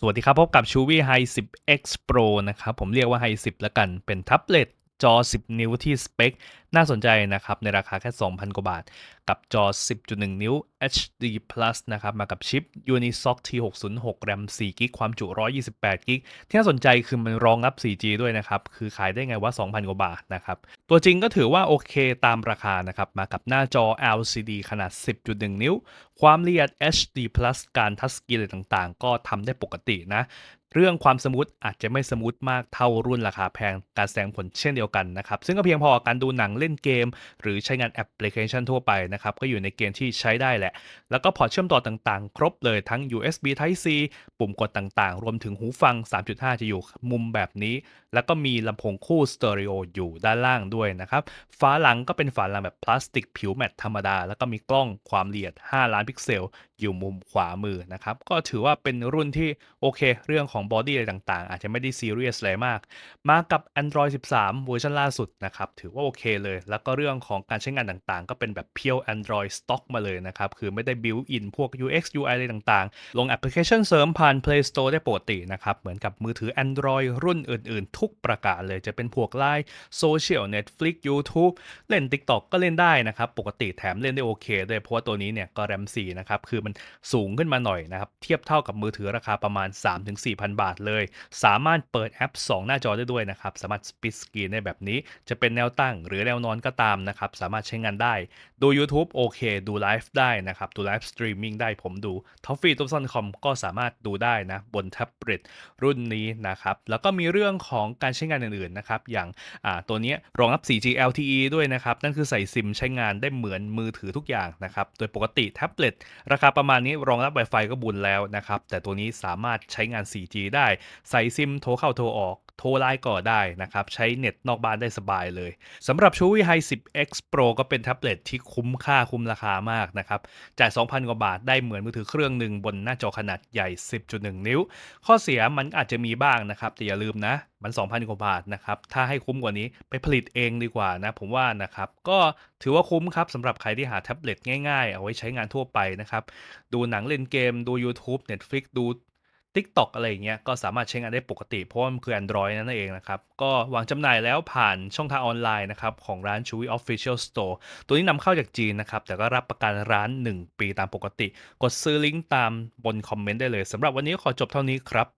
สวัสดีครับ พบกับ c h u v i Hi 10 X Pro นะครับ ผมเรียกว่า Hi 10 แล้วกันเป็นแท็บเล็ต จอ 10 นิ้วที่สเปค น่าสนใจนะครับ ในราคาแค่ 2,000 กว่าบาท กับจอ 10.1 นิ้ว HD Plus นะครับ มากับชิป Unisoc T606 RAM 4 g b ความจุ 128 g b ที่น่าสนใจคือมันรองรับ 4G ด้วยนะครับ คือขายได้ไงว่า 2,000 กว่าบาทนะครับ ตัวจริงก็ถือว่าโอเคตามราคานะครับ มากับหน้าจอ LCD ขนาด 10.1 นิ้ว ความละเอียด HD Plus การทัชสกรีนอะไรต่างๆ ก็ทำได้ปกตินะ เรื่องความสมูทอาจจะไม่สมูทมากเท่ารุ่นราคาแพงการแสดงผลเช่นเดียวกันนะครับซึ่งก็เพียงพอการดูหนังเล่นเกม หรือใช้งานแอปพลิเคชันทั่วไปนะครับก็อยู่ในเกณฑ์ที่ใช้ได้แหละ แล้วก็พอร์ตเชื่อมต่อต่างๆ ครบเลยทั้ง USB Type C ปุ่มกดต่างๆ รวมถึงหูฟัง 3.5 จะอยู่มุมแบบนี้ แล้วก็มีลำโพงคู่สเตอริโออยู่ด้านล่างด้วยนะครับฝาหลังก็เป็นฝาหลังแบบพลาสติกผิวแมตต์ธรรมดา แล้วก็มีกล้องความละเอียด 5 ล้านพิกเซล อยู่มุมขวามือนะครับก็ถือว่าเป็นรุ่นที่โอเค เรื่องของของบอดี้อะไรต่างๆ อาจจะไม่ได้ซีเรียสอะไรมาก มากับ Android 13 เวอร์ชันล่าสุดนะครับ ถือว่าโอเคเลย แล้วก็เรื่องของการใช้งานต่างๆ ก็เป็นแบบเพียว Android Stock มาเลยนะครับ คือไม่ได้ built in พวก UX UI อะไรต่างๆ ลงแอปพลิเคชันเสริมผ่าน Play Store ได้ปกตินะครับ เหมือนกับมือถือ Android รุ่นอื่นๆ ทุกประการเลยจะเป็นพวก Line Social Netflix YouTube เล่น TikTok ก็เล่นได้นะครับ ปกติแถมเล่นได้โอเคด้วยเพราะว่าตัวนี้เนี่ยก็ RAM 4นะครับคือมันสูงขึ้นมาหน่อยนะครับเทียบเท่ากับมือถือราคาประมาณ3-4,000 บาทเลย สามารถเปิดแอป 2 หน้าจอได้ด้วยนะครับ สามารถ split screen ได้แบบนี้ จะเป็นแนวตั้งหรือแนวนอนก็ตามนะครับ สามารถใช้งานได้ ดู YouTube โอเค ดูไลฟ์ได้นะครับ ดูไลฟ์สตรีมมิ่งได้ผมดู t o f f e e t o p s o n c o m ก็สามารถดูได้นะบนแท็บเล็ตรุ่นนี้นะครับ แล้วก็มีเรื่องของการใช้งานอื่นๆนะครับอย่างอ่าตัวนี้รองรับ 4G LTE ด้วยนะครับ นั่นคือใส่ซิมใช้งานได้เหมือนมือถือทุกอย่างนะครับ โดยปกติแท็บเล็ตราคาประมาณนี้รองรับ Wi-Fi ก็บุญแล้วนะครับ แต่ตัวนี้สามารถใช้งาน 4G ได้ ใส่ซิมโทรเข้าโทรออก โทรไลน์ก็ได้นะครับ ใช้เน็ตนอกบ้านได้สบายเลยสำหรับ c h u w i Hi 10 X Pro ก็เป็นแท็บเล็ตที่คุ้มค่าคุ้มราคามากนะครับจ่าย 2,000 กว่าบาทได้เหมือนมือถือเครื่องหนึ่งบนหน้าจอขนาดใหญ่ 10.1 นิ้ว ข้อเสียมันอาจจะมีบ้างนะครับ แต่อย่าลืมนะมัน 2,000 กว่าบาทนะครับ ถ้าให้คุ้มกว่านี้ไปผลิตเองดีกว่านะ ผมว่านะครับ ก็ถือว่าคุ้มครับสำหรับใครที่หาแท็บเล็ตง่ายๆ เอาไว้ใช้งานทั่วไปนะครับ ดูหนังเล่นเกม ดู YouTube Netflix ดู TikTok อะไรอย่างเงี้ยก็สามารถใช้งานได้ปกติ เพราะว่ามันคือ Android นั่นเองนะครับ ก็วางจำหน่ายแล้วผ่านช่องทางออนไลน์นะครับ ของร้าน Chewy Official Store ตัวนี้นำเข้าจากจีนนะครับ แต่ก็รับประกันร้าน 1 ปีตามปกติ กดซื้อลิงก์ตามบนคอมเมนต์ได้เลยสำหรับวันนี้ขอจบเท่านี้ครับ